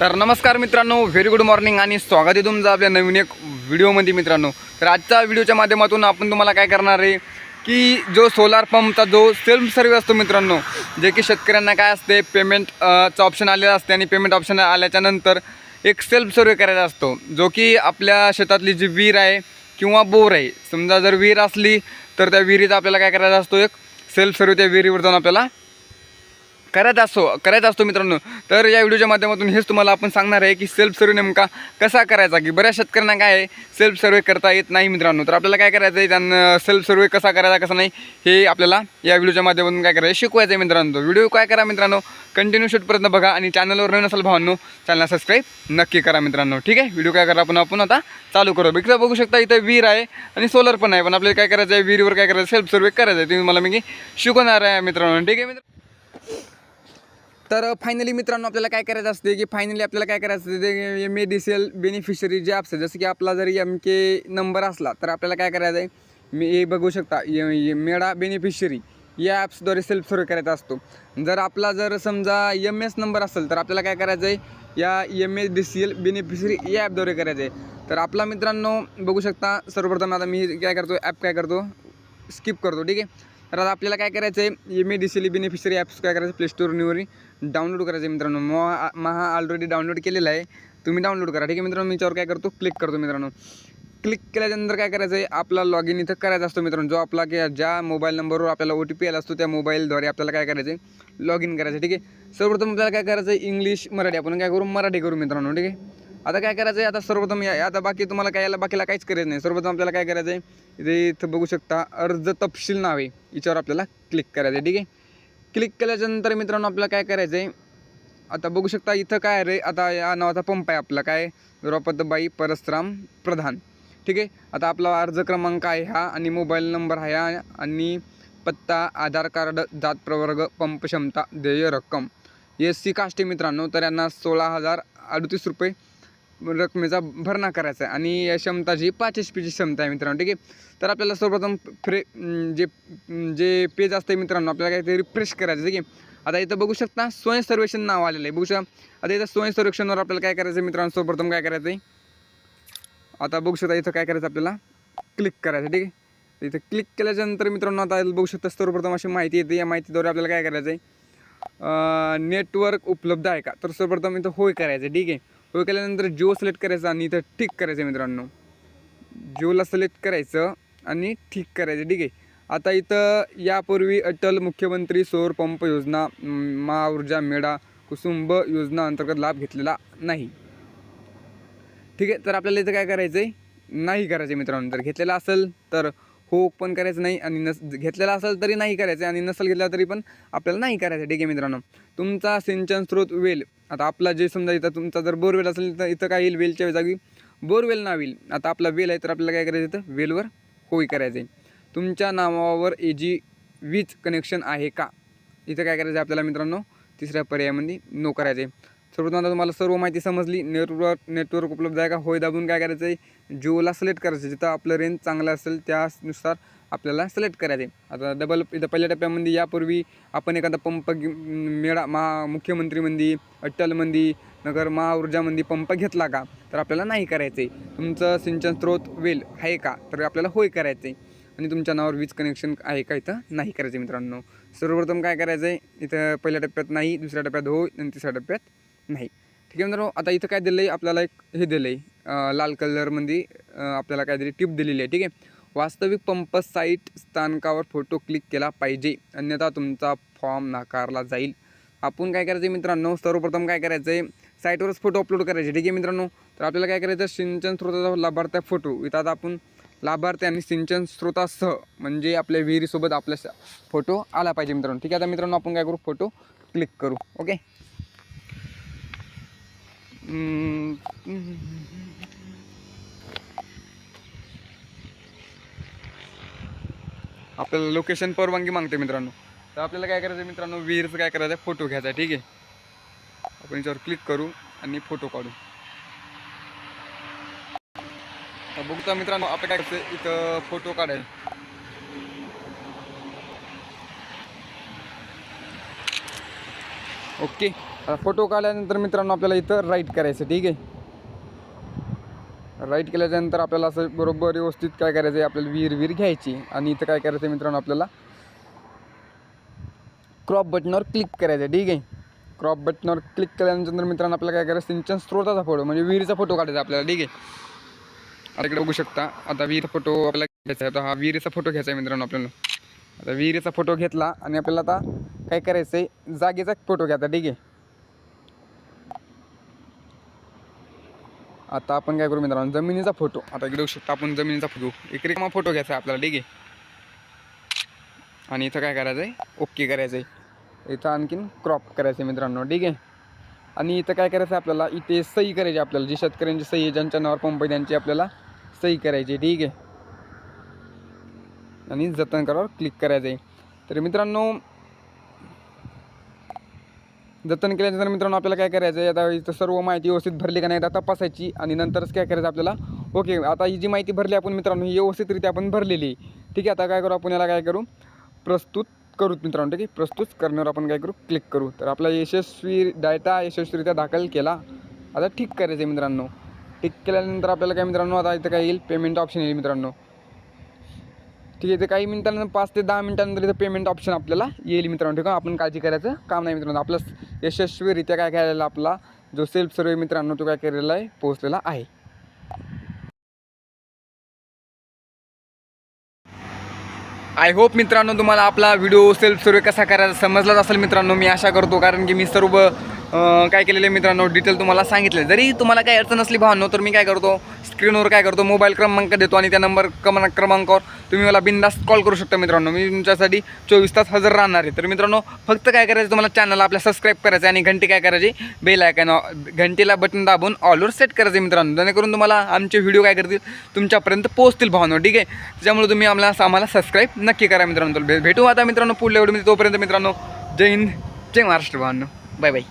तर नमस्कार मित्रांनो व्हेरी गुड मॉर्निंग आणि स्वागत आहे तुमचं आपल्या नवीन एक व्हिडिओमध्ये मित्रांनो. तर आजच्या व्हिडिओच्या माध्यमातून आपण तुम्हाला काय करणार आहे की जो सोलार पंपचा जो सेल्फ सर्वे असतो मित्रांनो जे की शेतकऱ्यांना काय असते पेमेंट चा ऑप्शन आलेला असते आणि पेमेंट ऑप्शन आल्याच्यानंतर एक सेल्फ सर्वे करायचा असतो. जो की आपल्या शेतातली जी विहीर आहे किंवा बोर आहे समजा जर विहीर असली तर त्या विहिरीचा आपल्याला काय करायचा असतो एक सेल्फ सर्वे त्या विहिरीवर जाऊन आपल्याला करत असतो करत असतो मित्रांनो. तर या व्हिडिओच्या माध्यमातून हेच तुम्हाला आपण सांगणार आहे की सेल्फ सर्वे नेमका कसा करायचा की बऱ्याच शेतकऱ्यांना काय आहे सेल्फ सर्वे करता येत नाही मित्रांनो. तर आपल्याला काय करायचं आहे त्यांना सेल्फ सर्वे कसा करायचा कसा नाही हे आपल्याला या व्हिडिओच्या माध्यमातून काय करायचं शिकवायचं आहे मित्रांनो. व्हिडिओ काय करा मित्रांनो कंटिन्यू शूटपर्यंत बघा आणि चॅनलवर नवीन असाल भावांनो चॅनलला सबस्क्राईब नक्की करा मित्रांनो. ठीक आहे? व्हिडिओ काय करा आपण आपण आता चालू करू. इकडं बघू शकता इथं विहीर आहे आणि सोलर पण आहे पण आपल्याला काय करायचं आहे विहिरीवर काय करायचं सेल्फ सर्वे करायचं आहे. तुम्ही मला मी शिकवणार आहे मित्रांनो. ठीक आहे मित्र तर फायनली मित्रांनो आपल्याला काय करायचं असते की फायनली आपल्याला काय करायचं असते ते M A D C L beneficiary जे ॲप्स आहे जसं की आपला जर एम के नंबर असला तर आपल्याला काय करायचं आहे मी हे बघू शकता य- मेडा बेनिफिशरी या ॲप्सद्वारे सेल्फ सर्व करायचा असतो. जर आपला जर समजा एम एस नंबर असेल तर आपल्याला काय करायचं आहे या M A D C L beneficiary या ॲपद्वारे करायचं आहे तर आपला मित्रांनो बघू शकता सर्वप्रथम आता मी काय करतो ॲप काय करतो? स्किप करतो ठीक आहे? तर आता आपल्याला काय करायचं आहे M A D C beneficiary apps काय करायचं प्ले स्टोरवर डाउनलोड करायचं आहे मित्रांनो. महा महा ऑलरेडी डाउनलोड केलेला आहे. तुम्ही डाउनलोड करा. ठीक आहे मित्रांनो? मी याच्यावर काय करतो? क्लिक करतो मित्रांनो. क्लिक केल्यानंतर काय करायचं आहे आपला लॉग इन इथं करायचा असतो मित्रांनो. जो आपला की ज्या मोबाईल नंबरवर आपल्याला ओ टी पी आला असतो त्या मोबाईलद्वारे आपल्याला काय करायचं आहे लॉग इन करायचं आहे ठीक आहे? सर्वप्रथम आपल्याला काय करायचं आहे इंग्लिश मराठी. आपण काय करू? मराठी करू मित्रांनो. ठीक आहे? आता काय करायचं आहे आता सर्वप्रथम या आता बाकी तुम्हाला काय याला बाकीला काहीच करायचं नाही. सर्वप्रथम आपल्याला काय करायचं आहे इथे इथं बघू शकता अर्ज तपशील नाव. आहे याच्यावर आपल्याला क्लिक करायचं आहे ठीक आहे? क्लिक केल्याच्यानंतर मित्रांनो आपल्याला काय करायचं आहे आता बघू शकता इथं काय रे आता या नावाचा पंप आहे आपला काय? द्रौपदबाई परसराम प्रधान ठीक आहे? आता आपला अर्ज क्रमांक आहे हा आणि मोबाईल नंबर आहे हा आणि पत्ता आधार कार्ड जात प्रवर्ग पंप क्षमता देय रक्कम. एस सी कास्ट मित्रांनो तर यांना सोळा हजार अडतीस रुपये रकमेचा भरणा करायचा आहे. आणि या क्षमता जी पाच एच पीची क्षमता आहे मित्रांनो ठीक आहे? तर आपल्याला सर्वप्रथम फ्रे जे जे पेज असतं आहे मित्रांनो आपल्याला काहीतरी रिफ्रेश करायचं आहे, ठीक आहे? आता इथं बघू शकता स्वयं सर्वेक्षण नाव आलेलं आहे. बघू शकता आता इथं स्वयं सर्वेक्षणवर आपल्याला काय करायचं आहे मित्रांनो? सर्वप्रथम काय करायचं आहे? आता बघू शकता इथं काय करायचं आपल्याला? क्लिक करायचं ठीक आहे? इथं क्लिक केल्याच्यानंतर मित्रांनो आता बघू शकता सर्वप्रथम अशी माहिती येते. या माहितीद्वारे आपल्याला काय करायचं आहे? नेटवर्क उपलब्ध आहे का? तर सर्वप्रथम इथं होय करायचं आहे ठीक आहे? तो केल्यानंतर जिओ सिलेक्ट करायचा आणि इथं ठीक करायचं आहे मित्रांनो. जिओला सिलेक्ट करायचं आणि ठीक करायचं ठीक आहे. आता इथं यापूर्वी अटल मुख्यमंत्री सौर पंप योजना महाऊर्जा मेळा कुसुंब योजना अंतर्गत लाभ घेतलेला नाही. ठीक आहे तर आपल्याला इथं काय करायचं आहे नाही करायचं आहे मित्रांनो. जर घेतलेला असेल तर हो पण करायचं नाही आणि नस घेतलेला असेल तरी नाही करायचं आहे आणि नसेल घेतला तरी पण आपल्याला नाही करायचं आहे ठीक आहे मित्रांनो? तुमचा सिंचन स्रोत वेल. आता आपला जे समजा इथं तुमचा जर बोरवेल असेल तर इथं काय येईल? वेलच्या जागी बोरवेल नाव येईल आता आपला वेल आहे तर आपल्याला काय करायचं इथं? वेलवर होय करायचं आहे तुमच्या नावावर ए जी वीज कनेक्शन आहे का? इथं काय करायचं आहे आपल्याला मित्रांनो? तिसऱ्या पर्यायामध्ये नो करायचं आहे सर्वप्रथम आता तुम्हाला सर्व माहिती समजली. नेटवर्क नेटवर्क उपलब्ध आहे का? होय दाबून काय करायचं आहे जिओला सिलेक्ट करायचं आहे. जिथं आपलं रेंज चांगलं असेल त्यानुसार आपल्याला सिलेक्ट करायचं आहे आता डबल इथं पहिल्या टप्प्यामध्ये यापूर्वी आपण एखादा पंप मेळा महा मुख्यमंत्रीमध्ये अट्टलमध्ये नगर महाऊर्जामध्ये पंप घेतला का? तर आपल्याला नाही करायचं आहे तुमचं सिंचन स्रोत वेल आहे का? तर आपल्याला होय करायचं आहे आणि तुमच्या नावावर वीज कनेक्शन आहे का इथं? नाही करायचं मित्रांनो. सर्वप्रथम काय करायचं आहे इथं पहिल्या टप्प्यात नाही दुसऱ्या टप्प्यात होय आणि तिसऱ्या टप्प्यात नाही. ठीक आहे मित्रांनो आता इथं काय दिलं आहे आपल्याला एक हे दिलं आहे लाल कलरमध्ये आपल्याला काहीतरी टिप दिलेली आहे. ठीक आहे? वास्तविक पंप साईट स्थानकावर फोटो क्लिक केला पाहिजे. अन्यथा तुमचा फॉर्म नाकारला जाईल. आपण काय करायचं आहे मित्रांनो सर्वप्रथम काय करायचं आहे साईटवरच फोटो अपलोड करायचे. ठीक आहे मित्रांनो? तर आपल्याला काय करायचं सिंचन स्रोताचा लाभार्थी फोटो. इथं आता आपण लाभार्थी आणि सिंचन स्रोतासह म्हणजे आपल्या विहिरीसोबत आपल्या फोटो आला पाहिजे मित्रांनो. ठीक आहे आता मित्रांनो आपण काय करू? फोटो क्लिक करू. ओके? आपल्याला लोकेशन परवानगी मागते मित्रांनो. तर आपल्याला काय करायचं आहे मित्रांनो? विहीरचं काय करायचं आहे फोटो घ्यायचा आहे ठीक आहे? आपण याच्यावर क्लिक करू आणि फोटो काढू. तर बघता मित्रांनो आपण काय करायचं इथं फोटो काढायला. ओके फोटो काढल्यानंतर मित्रांनो आपल्याला इथं राईट करायचं ठीक आहे? राईट केल्याच्यानंतर आपल्याला असं बरोबर व्यवस्थित काय करायचं आहे आपल्याला विहीर विहीर घ्यायची आणि इथं काय करायचं आहे मित्रांनो आपल्याला क्रॉप बटनावर क्लिक करायचं आहे ठीक आहे? क्रॉप बटनावर क्लिक केल्यानंतर मित्रांनो आपल्याला काय करायचं सिंचन स्त्रोताचा फोटो म्हणजे विहिरीचा फोटो काढायचा आपल्याला ठीक आहे? आता इकडे बघू शकता आता विहीर फोटो आपल्याला घ्यायचा आहे. आता हा विहिरीचा फोटो घ्यायचा आहे मित्रांनो आपल्याला. आता विहिरीचा फोटो घेतला आणि आपल्याला आता काय करायचं आहे जागेचा फोटो घ्यायचा ठीक आहे? आता आपण काय करू मित्रांनो? जमिनीचा फोटो आता इकडे शकतो शकता आपण जमिनीचा फोटो एक रिकामा फोटो घ्यायचा आहे आपल्याला ठीक आहे? आणि इथं काय करायचं आहे? ओके करायचं आहे. इथं आणखीन क्रॉप करायचं आहे मित्रांनो ठीक आहे? आणि इथं काय करायचं आहे आपल्याला? इथे सही करायची आपल्याला. जी शेतकऱ्यांची सही आहे ज्यांच्या नावावर पंप आहे त्यांची आपल्याला सही करायची आहे, ठीक आहे? आणि जतन करावर क्लिक करायचं आहे. तर मित्रांनो जतन केल्यानंतर मित्रांनो आपल्याला काय करायचं आहे? आता इथं सर्व माहिती व्यवस्थित भरली का नाही आता तपासायची आणि नंतरच काय करायचं आपल्याला? ओके आता ही जी माहिती भरली आपण मित्रांनो ही व्यवस्थितरित्या आपण भरलेली आहे. ठीक आहे आता काय करू आपण याला काय करू? प्रस्तुत करू मित्रांनो ठीक आहे? प्रस्तुत करण्यावर आपण काय करू? क्लिक करू. तर आपला यशस्वी डाटा यशस्वीरित्या दाखल केला. आता ठीक करायचं आहे मित्रांनो. ठीक केल्यानंतर आपल्याला काय मित्रांनो आता इथं काय येईल? पेमेंट ऑप्शन येईल मित्रांनो. ठीक आहे तर काही मिनिटांनंतर पाच ते दहा मिनिटांनंतर इथं पेमेंट ऑप्शन आपल्याला येईल मित्रांनो ठीक आहे? आपण काळजी करायचं काम नाही मित्रांनो. आपलं यशस्वीरित्या काय करायला आपला जो सेल्फ सर्वे मित्रांनो तो काय केलेला आहे पोहोचलेला आहे. आय होप मित्रांनो तुम्हाला आपला व्हिडिओ सेल्फ सर्वे कसा करायचा समजलाच असेल मित्रांनो. मी आशा करतो कारण की मी सर्व काय केलेले मित्रांनो डिटेल तुम्हाला सांगितले जरी तुम्हाला काही अडचण असली भावनो तर मी काय करतो स्क्रीनवर काय करतो मोबाईल क्रमांक देतो आणि त्या नंबर क्रमांक क्रमांकावर तुम्ही मला बिंदास्त कॉल करू शकता मित्रांनो. मी तुमच्यासाठी चोवीस तास हजर राहणार आहे. तर मित्रांनो फक्त काय करायचं तुम्हाला चॅनल आपल्या सबस्क्राईब करायचं आणि घंटी काय करायची? बेल आयकॉन घंटीला बटन दाबून ऑलवर सेट करायचं मित्रांनो. जेणेकरून तुम्हाला आमचे व्हिडिओ काय करतील तुमच्यापर्यंत पोहोचतील भावनो ठीक आहे? त्याच्यामुळे तुम्ही आम्हाला आम्हाला सबस्क्राईब नक्की करा मित्रांनो. भेटू आता मित्रांनो पुढल्या व्हिडिओमध्ये तोपर्यंत मित्रांनो जय हिंद जय महाराष्ट्र भावनो. Bye bye